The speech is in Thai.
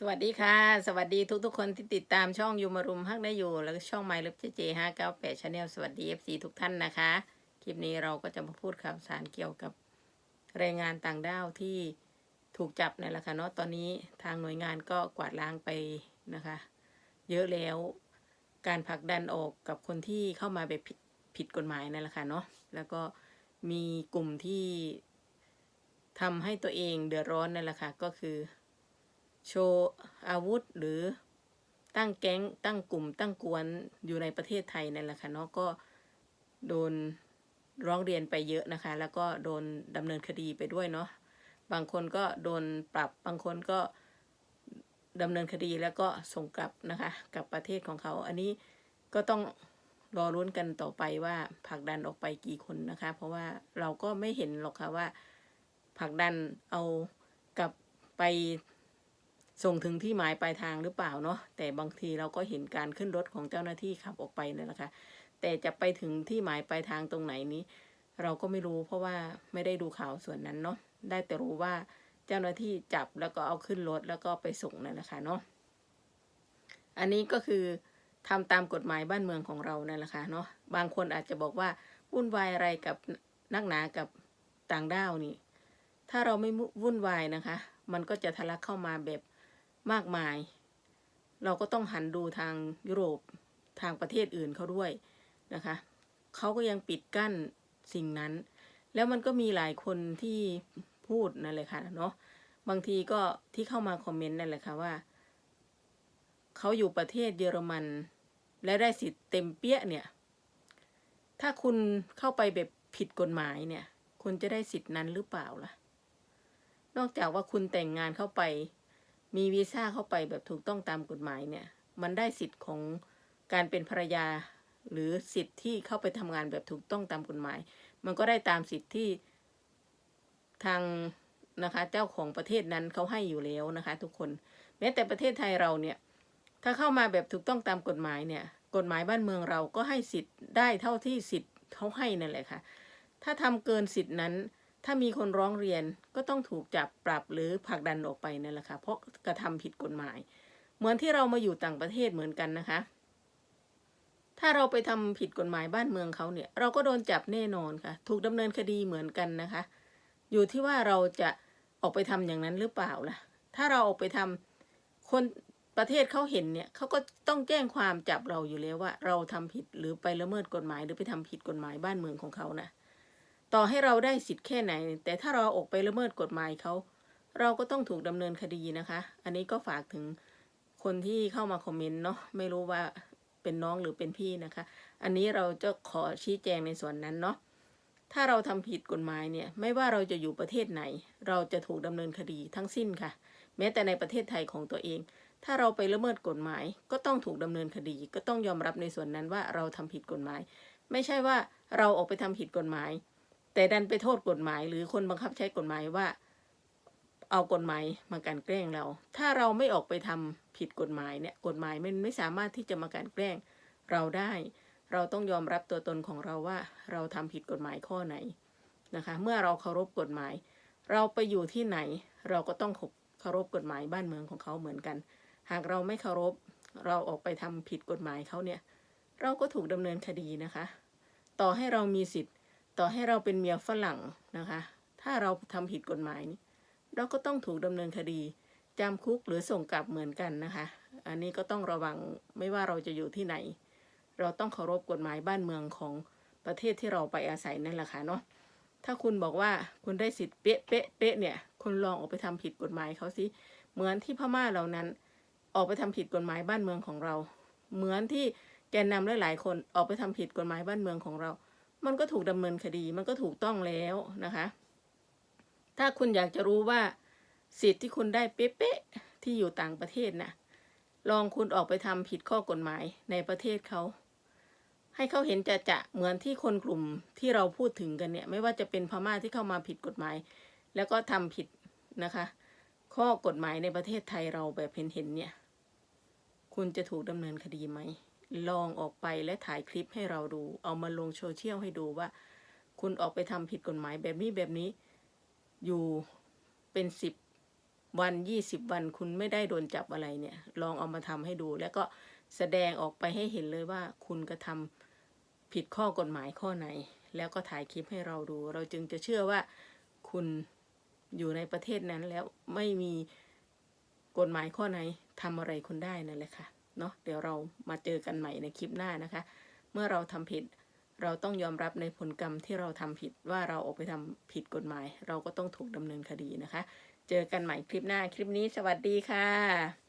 สวัสดีค่ะ สวัสดีทุกๆคนที่ติดตามช่องยูมารุมฮักได้อยู่ แล้วก็ช่องไมล์ลึบเจเจห้าเก้าแปดชาแนลสวัสดีเอฟซีทุกท่านนะคะ คลิปนี้เราก็จะมาพูดข่าวสารเกี่ยวกับแรงงานต่างด้าวที่ถูกจับนี่นละค่ะเนาะตอนนี้ทางหน่วยงานก็กวาดล้างไปนะคะ เยอะแล้วการผลักดันออกกับคนที่เข้ามาแบบผิดผิดกฎหมายนั่นละค่ะเนาะแล้วก็มีกลุ่มที่ทำให้ตัวเองเดือดร้อนนั่นแหละค่ะก็คือ โชว์อาวุธหรือตั้งแก๊งตั้งกลุ่ม ตั้งกวนอยู่ในประเทศไทยนั่นแหละค่ะเนาะก็โดนร้องเรียนไปเยอะนะคะ แล้วก็โดนดำเนินคดีไปด้วยเนาะบางคนก็โดนปรับบางคนก็ดำเนินคดีแล้วก็ส่งกลับนะคะกลับประเทศของเขา อันนี้ก็ต้องรอรุ้นกันต่อไปว่าผลักดันออกไปกี่คนนะคะ เพราะว่าเราก็ไม่เห็นหรอกค่ะว่าผลักดันเอากลับไป ส่งถึงที่หมายปลายทางหรือเปล่าเนาะแต่บางทีเราก็เห็นการขึ้นรถของเจ้าหน้าที่ขับออกไปนั่นแหละค่ะแต่จะไปถึงที่หมายปลายทางตรงไหนนี้ เราก็ไม่รู้เพราะว่าไม่ได้ดูข่าวส่วนนั้นเนาะได้แต่รู้ว่าเจ้าหน้าที่จับแล้วก็เอาขึ้นรถแล้วก็ไปส่งนั่นแหละค่ะเนาะอันนี้ก็คือทำตามกฎหมายบ้านเมืองของเรานั่นแหละค่ะเนาะบางคนอาจจะบอกว่าวุ่นวายอะไรกับนักหนากับต่างด้าวนี่ ถ้าเราไม่วุ่นวายนะคะ มันก็จะทะลักเข้ามาแบบ มากมาย เราก็ต้องหันดูทางยุโรปทางประเทศอื่นเขาด้วยนะคะเขาก็ยังปิดกั้นสิ่งนั้น แล้วมันก็มีหลายคนที่พูดนั่นแหละค่ะเนาะบางทีก็ที่เข้ามาคอมเมนต์นั่นแหละค่ะว่าเขาอยู่ประเทศเยอรมัน และได้สิทธิ์เต็มเปี้ยเนี่ย ถ้าคุณเข้าไปแบบผิดกฎหมายเนี่ย คุณจะได้สิทธิ์นั้นหรือเปล่าล่ะ นอกจากว่าคุณแต่งงานเข้าไป มีวีซ่าเข้าไปแบบถูกต้องตามกฎหมายเนี่ย มันได้สิทธิ์ของการเป็นภรรยา หรือสิทธิ์ที่เข้าไปทำงานแบบถูกต้องตามกฎหมาย มันก็ได้ตามสิทธิ์ที่ทางนะคะเจ้าของประเทศนั้นเขาให้อยู่แล้วนะคะ ทุกคน แม้แต่ประเทศไทยเราเนี่ย ถ้าเข้ามาแบบถูกต้องตามกฎหมายเนี่ย กฎหมายบ้านเมืองเราก็ให้สิทธิ์ได้เท่าที่สิทธิ์เขาให้นั่นแหละค่ะ ถ้าทำเกินสิทธินั้น ถ้ามีคนร้องเรียนก็ต้องถูกจับปรับหรือผลักดันออกไปนั่นแหละค่ะเพราะกระทำผิดกฎหมาย เหมือนที่เรามาอยู่ต่างประเทศเหมือนกันนะคะ ถ้าเราไปทำผิดกฎหมายบ้านเมืองเขาเนี่ย เราก็โดนจับแน่นอนค่ะ ถูกดำเนินคดีเหมือนกันนะคะ อยู่ที่ว่าเราจะออกไปทำอย่างนั้นหรือเปล่าล่ะ ถ้าเราออกไปทำคนประเทศเขาเห็นเนี่ยเขาก็ต้องแจ้งความจับเราอยู่แล้วว่า เราทำผิดหรือไปละเมิดกฎหมาย หรือไปทำผิดกฎหมายบ้านเมืองของเขานะ ต่อให้เราได้สิทธิ์แค่ไหน แต่ถ้าเราออกไปละเมิดกฎหมายเขา เราก็ต้องถูกดำเนินคดีนะคะ อันนี้ก็ฝากถึงคนที่เข้ามาคอมเมนต์เนาะไม่รู้ว่าเป็นน้องหรือเป็นพี่นะคะ อันนี้เราจะขอชี้แจงในส่วนนั้นเนาะถ้าเราทำผิดกฎหมายเนี่ยไม่ว่าเราจะอยู่ประเทศไหน เราจะถูกดำเนินคดีทั้งสิ้นค่ะ แม้แต่ในประเทศไทยของตัวเอง ถ้าเราไปละเมิดกฎหมาย ก็ต้องถูกดำเนินคดี ก็ต้องยอมรับในส่วนนั้นว่าเราทำผิดกฎหมาย ไม่ใช่ว่าเราออกไปทำผิดกฎหมาย แต่ดันไปโทษกฎหมาย หรือคนบังคับใช้กฎหมายว่า เอากฎหมายมากลันแกล้งเรา ถ้าเราไม่ออกไปทำผิดกฎหมายเนี่ยกฎหมายมันไม่สามารถที่จะมากลันแกล้งเราได้ เราต้องยอมรับตัวตนของเราว่า เราทำผิดกฎหมายข้อไหนนะคะ เมื่อเราเคารพกฎหมาย เราไปอยู่ที่ไหน เราก็ต้องเคารพกฎหมายบ้านเมืองของเขาเหมือนกัน หากเราไม่เคารพเราออกไปทำผิดกฎหมายเขาเนี่ย เราก็ถูกดำเนินคดีนะคะ ต่อให้เรามีสิทธิ์ ต่อให้เราเป็นเมียฝรั่งนะคะ ถ้าเราทำผิดกฎหมายนี่เราก็ต้องถูกดำเนินคดีจำคุกหรือส่งกลับเหมือนกันนะคะ อันนี้ก็ต้องระวังไม่ว่าเราจะอยู่ที่ไหน เราต้องเคารพกฎหมายบ้านเมืองของประเทศที่เราไปอาศัยนั่นแหละค่ะเนาะ ถ้าคุณบอกว่าคุณได้สิทธิ์เป๊ะเป๊ะเป๊ะเนี่ย คุณลองออกไปทำผิดกฎหมายเขาสิ เหมือนที่พม่าเหล่านั้น ออกไปทำผิดกฎหมายบ้านเมืองของเรา เหมือนที่แกนนำหลายๆคนออกไปทำผิดกฎหมายบ้านเมืองของเรา มันก็ถูกดำเนินคดีมันก็ถูกต้องแล้วนะคะ ถ้าคุณอยากจะรู้ว่าสิทธิ์ที่คุณได้เป๊ะๆที่อยู่ต่างประเทศนะลองคุณออกไปทำผิดข้อกฎหมายในประเทศเขา ให้เขาเห็นจะจะเหมือนที่คนกลุ่มที่เราพูดถึงกันเนี่ย ไม่ว่าจะเป็นพม่าที่เข้ามาผิดกฎหมาย แล้วก็ทำผิดนะคะ ข้อกฎหมายในประเทศไทยเราแบบเห็นๆเนี่ย คุณจะถูกดำเนินคดีไหม ลองออกไปและถ่ายคลิปให้เราดู เอามาลงโซเชียลให้ดูว่า คุณออกไปทำผิดกฎหมายแบบนี้แบบนี้ อยู่เป็นสิบวันยี่สิบวันคุณไม่ได้โดนจับอะไรเนี่ย ลองเอามาทำให้ดู แล้วก็แสดงออกไปให้เห็นเลยว่า คุณกระทำผิดข้อกฎหมายข้อไหน แล้วก็ถ่ายคลิปให้เราดู เราจึงจะเชื่อว่าคุณอยู่ในประเทศนั้นแล้วไม่มีกฎหมายข้อไหนทำอะไรคุณได้นั่นแหละค่ะ เนาะเดี๋ยวเรามาเจอกันใหม่ในคลิปหน้านะคะ เมื่อเราทำผิด เราต้องยอมรับในผลกรรมที่เราทำผิดว่าเราออกไปทำผิดกฎหมาย เราก็ต้องถูกดำเนินคดีนะคะ เจอกันใหม่คลิปหน้าคลิปนี้สวัสดีค่ะ